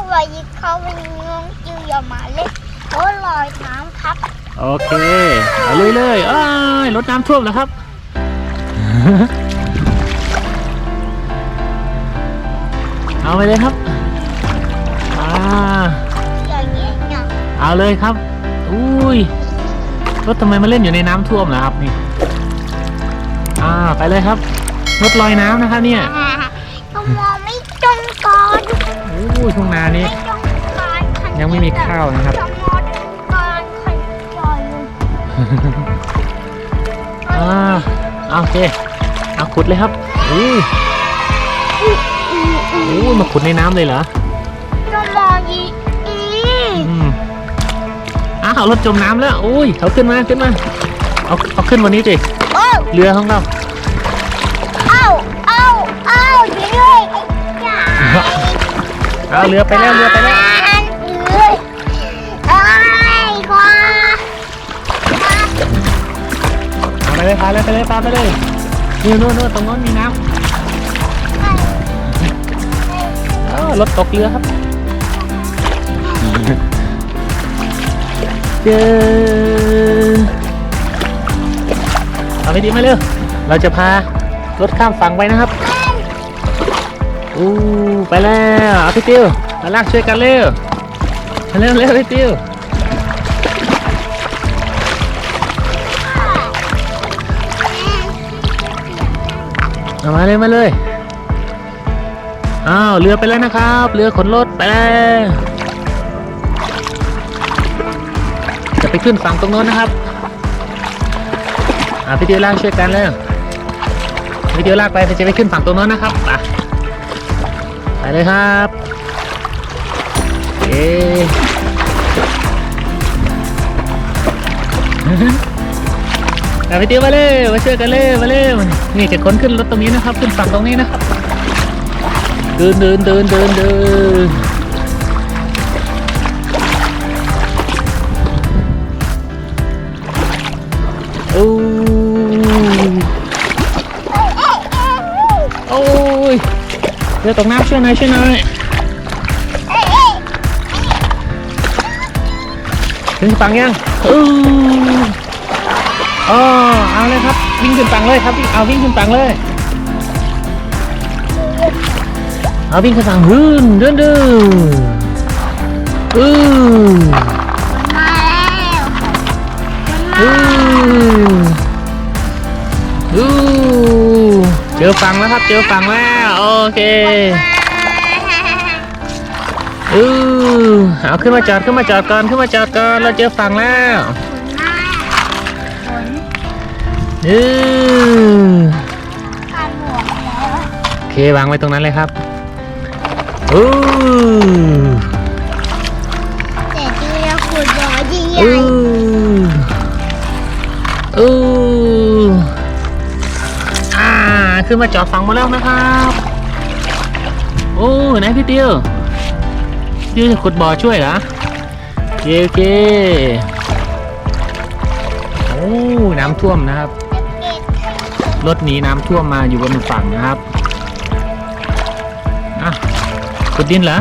อยยิงเขาเป็นงงจิวอย่ามาเล่นโอ้ลอยน้ำครับ โอเคเอาเลยเลยอ้ายรถน้ำท่วมแล้วครับ เอาไปเลยครับอ่าอย่างนี้เนี่ยเอาเลยครับ อุ้ยรถทำไมมาเล่นอยู่ในน้ำท่วมล่ะครับนี่อ่าไปเลยครับรถลอยน้ำนะครับเนี่ยอ่าต้องมองไม่จงก่อน อู้ยทุ่งนานี้ไม่จงก่อนคันยังไม่มีข้าวนะครับต้องมองก่อนคันก่อนเลยอ่าเอาโอเคเอาขุดเลยครับอู้อู้มาขุดในน้ำเลยเหรอต้องมองอีอีอืมอ้าวรถจมน้ำแล้วอุ้ยเขาขึ้นมาขึ้นมาเอาเอาขึ้นวันนี้สิโอ้เรือของเรา เอาเรือไปแล้วเรือไปแล้วเอ้ยเอ้ยกว่าเอาไปเลยพาเลยไปเลยพาไปเลยนี่นู่นนู่นตรงโน้นมีน้ำเออรถตกเรือครับเจอเอาไปดีมาเร็วเราจะพารถข้ามฝั่งไปนะครับ อู้ไปแล้วเอาพี่ติวมาลากช่วยกันเร็วเร็วเร็วพี่ติวเอามาเลยมาเลยอ้าวเรือไปแล้วนะครับเรือขนรถไปแล้วจะไปขึ้นฝั่งตรงโน้นนะครับอ่าพี่ติวลากช่วยกันเลยพี่ติวลากไปจะไปขึ้นฝั่งตรงโน้นนะครับไป เลยครับเอ๊ไปเตี้ยวมาเลยมาช่วยกันเลยมาเลยนี่จะขนขึ้นรถตรงนี้นะครับ ขึ้นฝั่งตรงนี้นะครับเดินเดินเดินเดินเดิน เรือตกน้ำช่วยหน่อยช่วยหน่อยถึงฝั่งยังอืออ๋อเอาเลยครับ วิ่งขึ้นฝั่งเลยครับวิ่งเอาวิ่งขึ้นฝั่งเลยเอาวิ่งขึ้นฝั่งฮืนเดินเดินอือมาแล้วอือ ฝั่งแล้วครับ เจอฝั่งแล้วโอเคอือเอาขึ้นมาจอดขึ้นมาจอดก่อนขึ้นมาจอดก่อนเราเจอฝั่งแล้วอือโอเควางไว้ตรงนั้นเลยครับอือ ขึ้นมาจอดฝั่งมาแล้วนะครับ โอ้ไหนพี่เตียวเตียวจะขุดบ่อช่วยเหรอโอเคโอเคโอ้น้ำท่วมนะครับเก็บรถหนีน้ำท่วมมาอยู่บนฝั่งนะครับอะขุดดินเหรอ